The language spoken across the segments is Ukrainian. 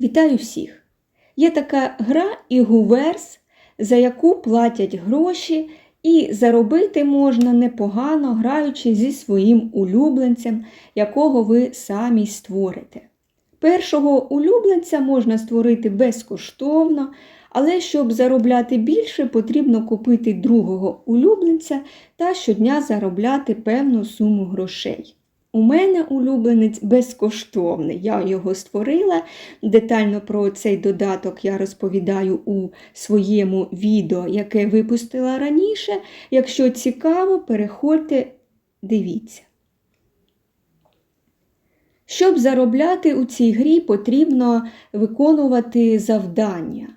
Вітаю всіх! Є така гра Ігуверс, за яку платять гроші, і заробити можна непогано, граючи зі своїм улюбленцем, якого ви самі створите. Першого улюбленця можна створити безкоштовно, але щоб заробляти більше, потрібно купити другого улюбленця та щодня заробляти певну суму грошей. У мене улюбленець безкоштовний. Я його створила. Детально про цей додаток я розповідаю у своєму відео, яке випустила раніше. Якщо цікаво, переходьте, дивіться. Щоб заробляти у цій грі, потрібно виконувати завдання.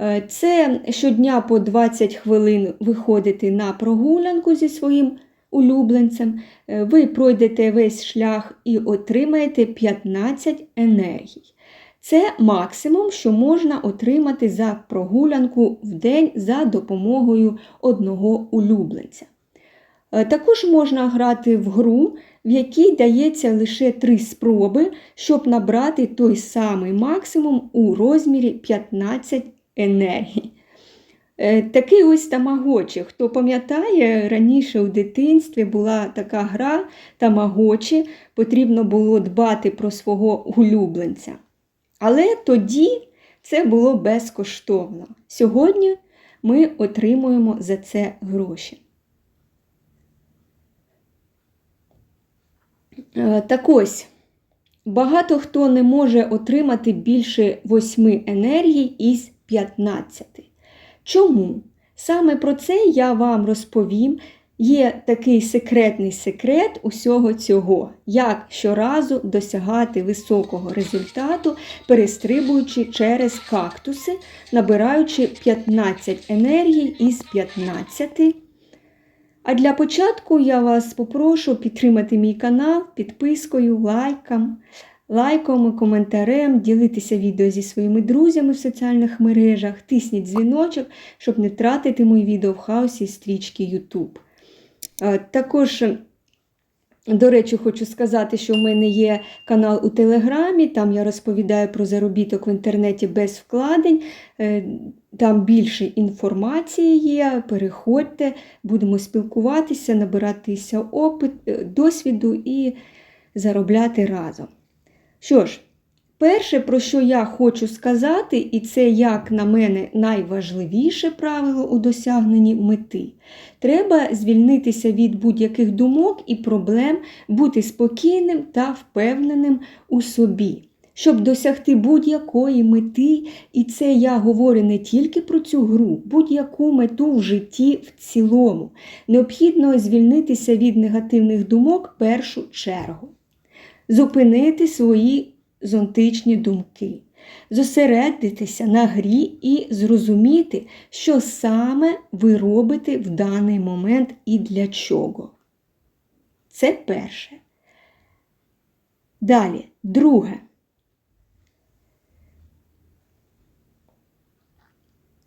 Е, Це щодня по 20 хвилин виходити на прогулянку зі своїм улюбленцем. Е, Ви пройдете весь шлях і отримаєте 15 енергій. Це максимум, що можна отримати за прогулянку в день за допомогою одного улюбленця. Е, Також можна грати в гру, в якій дається лише 3 спроби, щоб набрати той самий максимум у розмірі 15 енергій. Е, Такий ось тамагочі. Хто пам'ятає, раніше у дитинстві була така гра тамагочі, потрібно було дбати про свого улюбленця. Але тоді це було безкоштовно. Сьогодні ми отримуємо за це гроші. Е, Так ось, багато хто не може отримати більше 8 енергій із 15. Чому? Саме про це я вам розповім. Є такий секретний секрет усього цього, як щоразу досягати високого результату, перестрибуючи через кактуси, набираючи 15 енергій із 15. А для початку я вас попрошу підтримати мій канал підпискою, лайком, лайком, коментарем, ділитися відео зі своїми друзями в соціальних мережах, тисніть дзвіночок, щоб не втратити мої відео в хаосі стрічки YouTube. Е, Також, до речі, хочу сказати, що в мене є канал у Телеграмі, там я розповідаю про заробіток в інтернеті без вкладень. Е, Там більше інформації є. Переходьте, будемо спілкуватися, набиратися опит, е, досвіду і заробляти разом. Що ж, перше, про що я хочу сказати, і це, як на мене, найважливіше правило у досягненні мети. Треба звільнитися від будь-яких думок і проблем, бути спокійним та впевненим у собі. Щоб досягти будь-якої мети, і це я говорю не тільки про цю гру, будь-яку мету в житті в цілому, необхідно звільнитися від негативних думок першу чергу зупинити свої зонтичні думки, зосередитися на грі і зрозуміти, що саме ви робите в даний момент і для чого. Це перше. Далі, друге.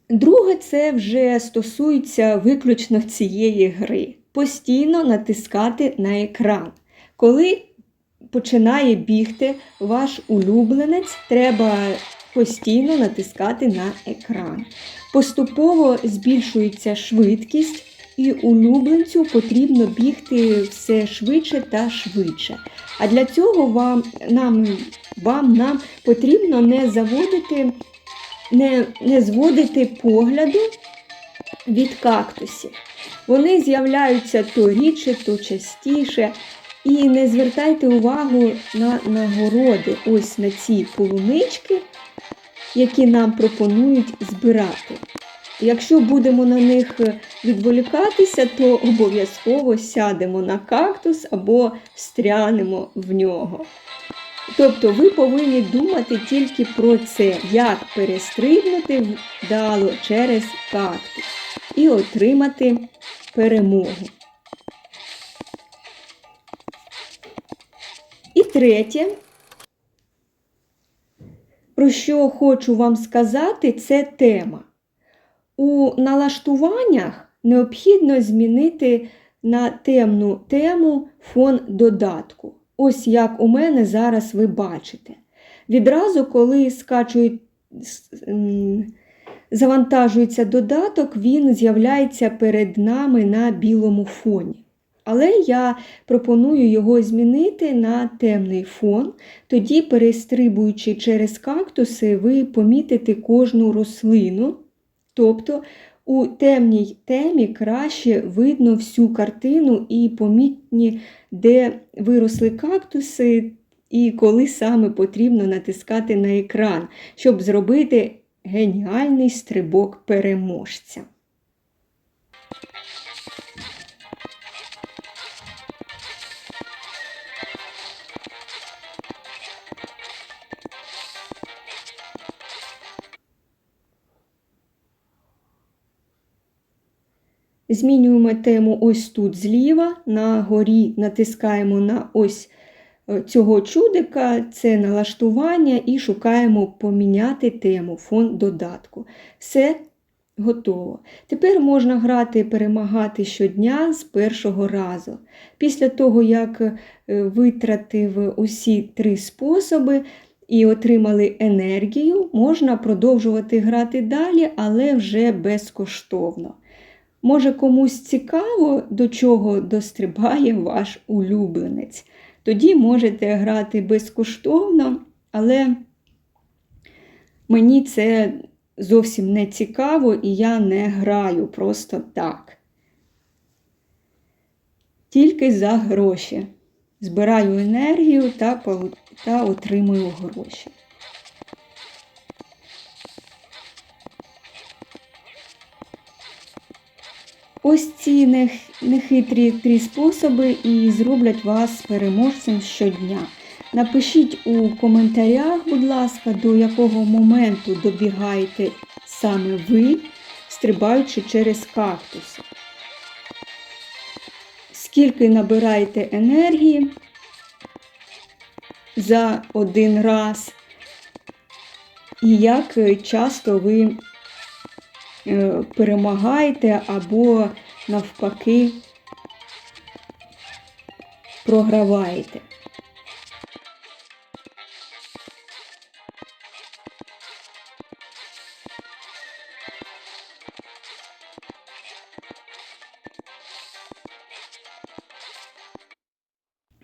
Друге, це вже стосується виключно цієї гри. Постійно натискати на екран. Коли починає бігти ваш улюбленець, треба постійно натискати на екран. Поступово збільшується швидкість, і улюбленцю потрібно бігти все швидше та швидше. А для цього вам нам, вам нам потрібно не заводити, не, не зводити погляду від кактусів. Вони з'являються то рідше, то частіше. І не звертайте увагу на нагороди, ось на ці полунички, які нам пропонують збирати. Якщо будемо на них відволікатися, то обов'язково сядемо на кактус або встрянемо в нього. Тобто ви повинні думати тільки про це, як перестрибнути вдало через кактус і отримати перемогу. Третє, про що хочу вам сказати, це тема. У налаштуваннях необхідно змінити на темну тему фон додатку. Ось як у мене зараз ви бачите. Відразу, коли скачують, завантажується додаток, він з'являється перед нами на білому фоні. Але я пропоную його змінити на темний фон. Тоді, перестрибуючи через кактуси, ви помітите кожну рослину. Тобто у темній темі краще видно всю картину і помітні, де виросли кактуси, і коли саме потрібно натискати на екран, щоб зробити геніальний стрибок переможця. Змінюємо тему ось тут зліва, на горі натискаємо на ось е, цього чудика, це налаштування, і шукаємо поміняти тему, фон додатку. Все готово. Тепер можна грати, перемагати щодня з першого разу. Після того, як е, витратив усі три способи і отримали енергію, можна продовжувати грати далі, але вже безкоштовно. Може, комусь цікаво, до чого дострибає ваш улюбленець. Тоді можете грати безкоштовно, але мені це зовсім не цікаво і я не граю просто так. Тільки за гроші. Збираю енергію та, та отримую гроші. Ось ці нехитрі три способи і зроблять вас переможцем щодня. Напишіть у коментарях, будь ласка, до якого моменту добігаєте саме ви, стрибаючи через кактуси. Скільки набираєте енергії за один раз, і як часто ви е, перемагаєте або навпаки програваєте.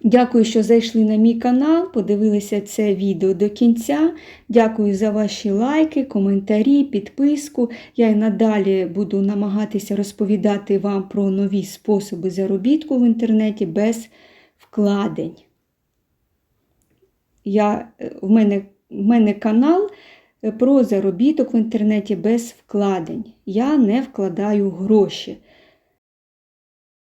Дякую, що зайшли на мій канал, подивилися це відео до кінця. Дякую за ваші лайки, коментарі, підписку. Я й надалі буду намагатися розповідати вам про нові способи заробітку в інтернеті без вкладень. Я, е, в, мене, в мене канал е, про заробіток в інтернеті без вкладень. Я не вкладаю гроші.